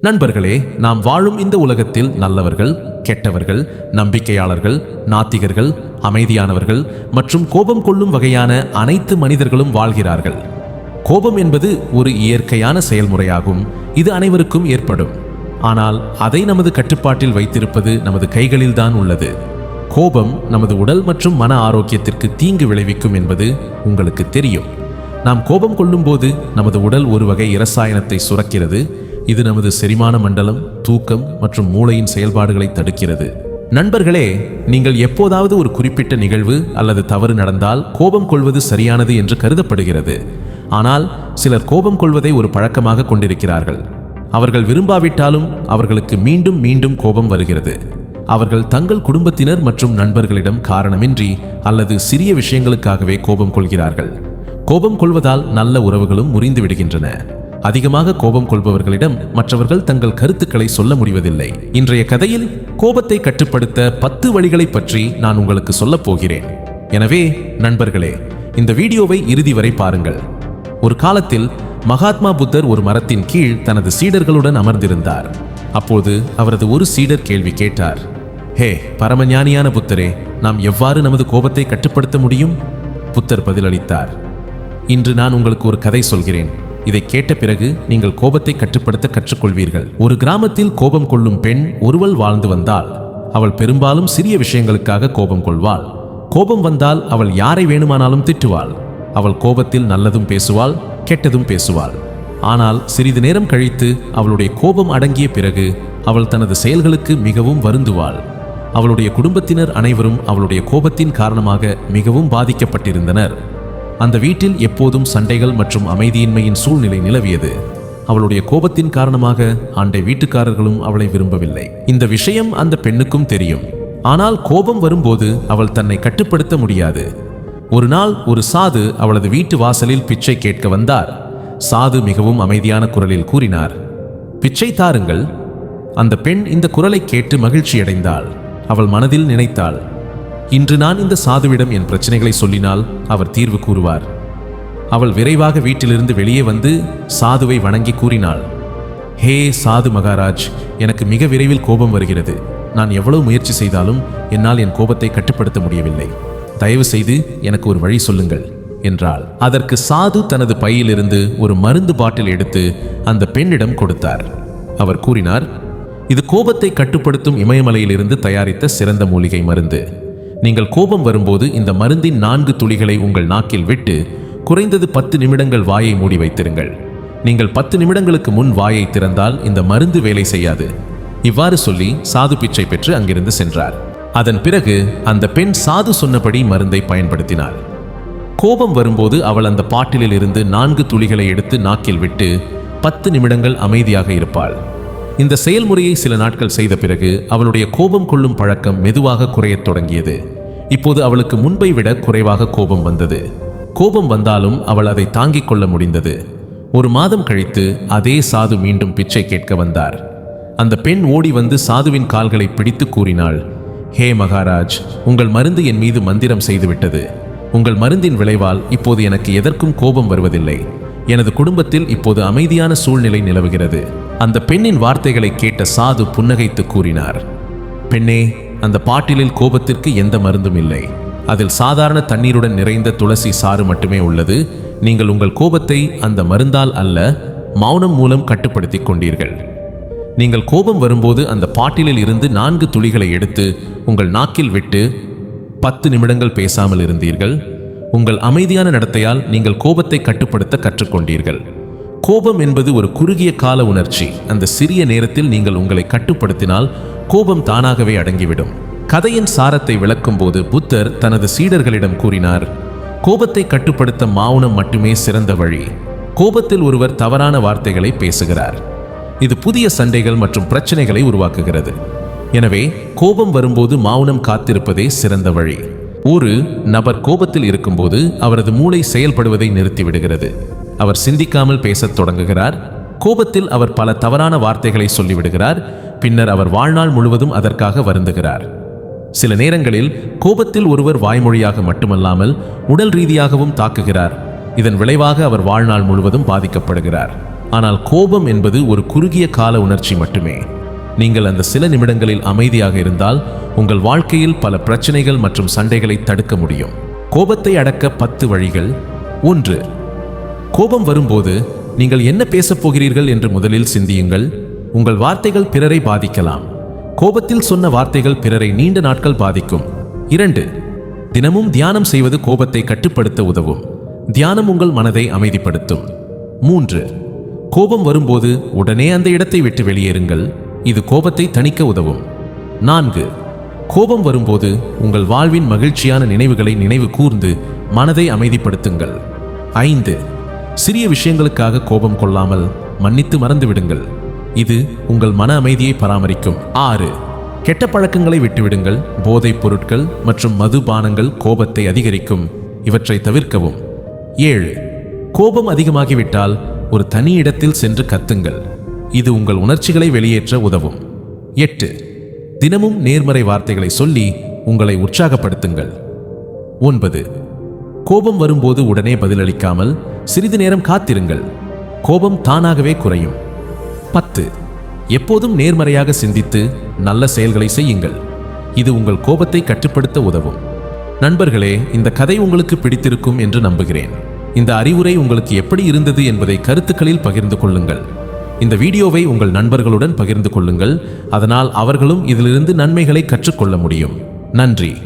நண்பர்களே நாம் வாழும் இந்த உலகத்தில் நல்லவர்கள் கெட்டவர்கள் நம்பிக்கையாளர்கள் நாத்திகர்கள் அமைதியானவர்கள் மற்றும் கோபம் கொள்ளும் வகையான அனைத்து மனிதர்களும் வாழ்கிறார்கள். கோபம் என்பது ஒரு இயற்கையான செயல்முறையாகும். இது அனைவருக்கும் ஏற்படும். ஆனால் அதை நமது கட்டுப்பாட்டில் வைத்திருப்பது நமது கைகளில்தான் உள்ளது. கோபம் நமது உடல் மற்றும் மன ஆரோக்கியத்திற்கு தீங்கு விளைவிக்கும் என்பது உங்களுக்கு தெரியும். நாம் கோபம் கொள்ளும்போது நமது உடல் ஒரு வகை இரசாயனத்தை சுரக்கிறது. இது நமது செரிமான மண்டலம் தூக்கம் மற்றும் மூளையின் செயல்பாடுகளை தடுக்கிறது. நண்பர்களே நீங்கள் எப்போதாவது ஒரு குறிப்பிட்ட நிகழ்வு அல்லது தவறு நடந்தால் கோபம் கொள்வது சரியானது என்று கருதப்படுகிறது. ஆனால் சிலர் கோபம் கொள்வதை ஒரு பழக்கமாக கொண்டிருக்கிறார்கள். அவர்கள் விரும்பாவிட்டாலும் அவர்களுக்கு மீண்டும் மீண்டும் கோபம் வருகிறது. அவர்கள் தங்கள் குடும்பத்தினர் மற்றும் நண்பர்களிடம் காரணமின்றி அல்லது சிறிய விஷயங்களுக்காகவே கோபம் கொள்கிறார்கள். கோபம் கொள்வதால் நல்ல உறவுகளும் முறிந்து விடுகின்றன. அதிகமாக கோபம் கொள்பவர்களிடம் மற்றவர்கள் தங்கள் கருத்துக்களை சொல்ல முடிவதில்லை. இன்றைய கதையில் கோபத்தை கட்டுப்படுத்த பத்து வழிகளை பற்றி நான் உங்களுக்கு சொல்லப் போகிறேன். எனவே நண்பர்களே இந்த வீடியோவை இறுதி வரை பாருங்கள். ஒரு காலத்தில் மகாத்மா புத்தர் ஒரு மரத்தின் கீழ் தனது சீடர்களுடன் அமர்ந்திருந்தார். அப்போது அவரது ஒரு சீடர் கேள்வி கேட்டார் ஹே பரமஞானியான புத்தரே நாம் எவ்வாறு நமது கோபத்தை கட்டுப்படுத்த முடியும்? புத்தர் பதிலளித்தார் இன்று நான் உங்களுக்கு ஒரு கதை சொல்கிறேன். இதை கேட்ட பிறகு நீங்கள் கோபத்தை கட்டுப்படுத்த கற்றுக்கொள்வீர்கள். ஒரு கிராமத்தில் கோபம் கொள்ளும் பெண் ஒருவள் வாழ்ந்து வந்தால் அவள் பெரும்பாலும் சிறிய விஷயங்களுக்காக கோபம் கொள்வாள். கோபம் வந்தால் அவள் யாரை வேணுமானாலும் திட்டுவாள். அவள் கோபத்தில் நல்லதும் பேசுவாள் கெட்டதும் பேசுவாள். ஆனால் சிறிது நேரம் கழித்து அவளுடைய கோபம் அடங்கிய பிறகு அவள் தனது செயல்களுக்கு மிகவும் வருந்துவாள். அவளுடைய குடும்பத்தினர் அனைவரும் அவளுடைய கோபத்தின் காரணமாக மிகவும் பாதிக்கப்பட்டிருந்தனர். அந்த வீட்டில் எப்போதும் சண்டைகள் மற்றும் அமைதியின்மையின் சூழ்நிலை நிலவியது. அவளுடைய கோபத்தின் காரணமாக அண்டை வீட்டுக்காரர்களும் அவளை விரும்பவில்லை. இந்த விஷயம் அந்த பெண்ணுக்கும் தெரியும். ஆனால் கோபம் வரும்போது அவள் தன்னை கட்டுப்படுத்த முடியாது. ஒரு நாள் ஒரு சாது அவளது வீட்டு வாசலில் பிச்சை கேட்க வந்தார். சாது மிகவும் அமைதியான குரலில் கூறினார் பிச்சை தாருங்கள். அந்த பெண் இந்த குரலை கேட்டு மகிழ்ச்சியடைந்தாள். அவள் மனதில் நினைத்தாள் இன்று நான் இந்த சாதுவிடம் என் பிரச்சனைகளை சொல்லினால் அவர் தீர்வு கூறுவார். அவள் விரைவாக வீட்டிலிருந்து வெளியே வந்து சாதுவை வணங்கி கூறினாள். ஹே சாது மகாராஜ் எனக்கு மிக விரைவில் கோபம் வருகிறது. நான் எவ்வளவு முயற்சி செய்தாலும் என்னால் என் கோபத்தை கட்டுப்படுத்த முடியவில்லை. தயவு செய்து எனக்கு ஒரு வழி சொல்லுங்கள் என்றாள். அதற்கு சாது தனது பையிலிருந்து ஒரு மருந்து பாட்டில் எடுத்து அந்த பெண்ணிடம் கொடுத்தார். அவர் கூறினார் இது கோபத்தை கட்டுப்படுத்தும் இமயமலையிலிருந்து தயாரித்த சிறந்த மூலிகை மருந்து. நீங்கள் கோபம் வரும்போது இந்த மருந்தின் நான்கு துளிகளை உங்கள் நாக்கில் விட்டு குறைந்தது பத்து நிமிடங்கள் வாயை மூடி வைத்திருங்கள். நீங்கள் பத்து நிமிடங்களுக்கு முன் வாயை திறந்தால் இந்த மருந்து வேலை செய்யாது. இவ்வாறு சொல்லி சாது பிச்சை பெற்று அங்கிருந்து சென்றார். அதன் பிறகு அந்த பெண் சாது சொன்னபடி மருந்தை பயன்படுத்தினாள். கோபம் வரும்போது அவள் அந்த பாட்டிலில் இருந்து நான்கு துளிகளை எடுத்து நாக்கில் விட்டு பத்து நிமிடங்கள் அமைதியாக இருப்பாள். இந்த செயல்முறையை சில நாட்கள் செய்த பிறகு அவளுடைய கோபம் கொள்ளும் பழக்கம் மெதுவாக குறையத் தொடங்கியது. இப்போது அவளுக்கு முன்பை விட குறைவாக கோபம் வந்தது. கோபம் வந்தாலும் அவள் அதை தாங்கிக் கொள்ள முடிந்தது. ஒரு மாதம் கழித்து அதே சாது மீண்டும் பிச்சை கேட்க வந்தார். அந்த பெண் ஓடி வந்து சாதுவின் கால்களை பிடித்து கூறினாள் ஹே மகாராஜ் உங்கள் மருந்து என் மீது மந்திரம் செய்துவிட்டது. உங்கள் மருந்தின் விளைவால் இப்போது எனக்கு எதற்கும் கோபம் வருவதில்லை. எனது குடும்பத்தில் இப்போது அமைதியான சூழ்நிலை நிலவுகிறது. அந்த பெண்ணின் வார்த்தைகளை கேட்ட சாது புன்னகைத்து கூறினார். பெண்ணே அந்த பாட்டிலில் கோபத்திற்கு எந்த மருந்தும் இல்லை. அதில் சாதாரண தண்ணீருடன் நிறைந்த துளசி சாறு மட்டுமே உள்ளது. நீங்கள் உங்கள் கோபத்தை அந்த மருந்தால் அல்ல மௌனம் மூலம் கட்டுப்படுத்திக் கொண்டீர்கள். நீங்கள் கோபம் வரும்போது அந்த பாட்டிலில் இருந்து நான்கு துளிகளை எடுத்து உங்கள் நாக்கில் விட்டு பத்து நிமிடங்கள் பேசாமல் இருந்தீர்கள். உங்கள் அமைதியான நடத்தையால் நீங்கள் கோபத்தை கட்டுப்படுத்த கற்றுக்கொண்டீர்கள். கோபம் என்பது ஒரு குறுகிய கால உணர்ச்சி. அந்த சிறிய நேரத்தில் நீங்கள் உங்களை கட்டுப்படுத்தினால் கோபம் தானாகவே அடங்கிவிடும். கதையின் சாரத்தை விளக்கும்போது புத்தர் தனது சீடர்களிடம் கூறினார் கோபத்தை கட்டுப்படுத்த மௌனம் மட்டுமே சிறந்த வழி. கோபத்தில் ஒருவர் தவறான வார்த்தைகளை பேசுகிறார். இது புதிய சண்டைகள் மற்றும் பிரச்சனைகளை உருவாக்குகிறது. எனவே கோபம் வரும்போது மௌனம் காத்திருப்பதே சிறந்த வழி. ஒரு நபர் கோபத்தில் இருக்கும்போது அவரது மூளை செயல்படுவதை நிறுத்திவிடுகிறது. அவர் சிந்திக்காமல் பேசத் தொடங்குகிறார். கோபத்தில் அவர் பல தவறான வார்த்தைகளை சொல்லிவிடுகிறார். பின்னர் அவர் வாழ்நாள் முழுவதும் அதற்காக வருந்துகிறார். சில நேரங்களில் கோபத்தில் ஒருவர் வாய்மொழியாக மட்டுமல்லாமல் உடல் ரீதியாகவும் தாக்குகிறார். இதன் விளைவாக அவர் வாழ்நாள் முழுவதும் பாதிக்கப்படுகிறார். ஆனால் கோபம் என்பது ஒரு குறுகிய கால உணர்ச்சி மட்டுமே. நீங்கள் அந்த சில நிமிடங்களில் அமைதியாக இருந்தால் உங்கள் வாழ்க்கையில் பல பிரச்சனைகள் மற்றும் சண்டைகளை தடுக்க முடியும். கோபத்தை அடக்க பத்து வழிகள். ஒன்று கோபம் வரும்போது நீங்கள் என்ன பேசப் போகிறீர்கள் என்று முதலில் சிந்தியுங்கள். உங்கள் வார்த்தைகள் பிறரை பாதிக்கலாம். கோபத்தில் சொன்ன வார்த்தைகள் பிறரை நீண்ட நாட்கள் பாதிக்கும். இரண்டு தினமும் தியானம் செய்வது கோபத்தை கட்டுப்படுத்த உதவும். தியானம் உங்கள் மனதை அமைதிப்படுத்தும். மூன்று கோபம் வரும்போது உடனே அந்த இடத்தை விட்டு வெளியேறுங்கள். இது கோபத்தை தணிக்க உதவும். நான்கு கோபம் வரும்போது உங்கள் வாழ்வின் மகிழ்ச்சியான நினைவுகளை நினைவு கூர்ந்து மனதை அமைதிப்படுத்துங்கள். ஐந்து சிறிய விஷயங்களுக்காக கோபம் கொள்ளாமல் மன்னித்து மறந்து விடுங்கள் இது உங்கள் மன அமைதியை பராமரிக்கும். ஆறு கெட்ட பழக்கங்களை விட்டுவிடுங்கள். போதைப் பொருட்கள் மற்றும் மதுபானங்கள் கோபத்தை அதிகரிக்கும். இவற்றை தவிர்க்கவும். ஏழு கோபம் அதிகமாகிவிட்டால் ஒரு தனி இடத்தில் சென்று கத்துங்கள். இது உங்கள் உணர்ச்சிகளை வெளியேற்ற உதவும். எட்டு தினமும் நேர்மறை வார்த்தைகளை சொல்லி உங்களை உற்சாகப்படுத்துங்கள். ஒன்பது கோபம் வரும்போது உடனே பதிலளிக்காமல் சிறிது நேரம் காத்திருங்கள். கோபம் தானாகவே குறையும். பத்து. எப்போதும் நேர்மறையாக சிந்தித்து நல்ல செயல்களை செய்யுங்கள். இது உங்கள் கோபத்தை கட்டுப்படுத்த உதவும். நண்பர்களே இந்த கதை உங்களுக்கு பிடித்திருக்கும் என்று நம்புகிறேன். இந்த அறிவுரை உங்களுக்கு எப்படி இருந்தது என்பதை கருத்துக்களில் பகிர்ந்து கொள்ளுங்கள். இந்த வீடியோவை உங்கள் நண்பர்களுடன் பகிர்ந்து கொள்ளுங்கள். அதனால் அவர்களும் இதிலிருந்து நன்மைகளை கற்றுக்கொள்ள முடியும். நன்றி.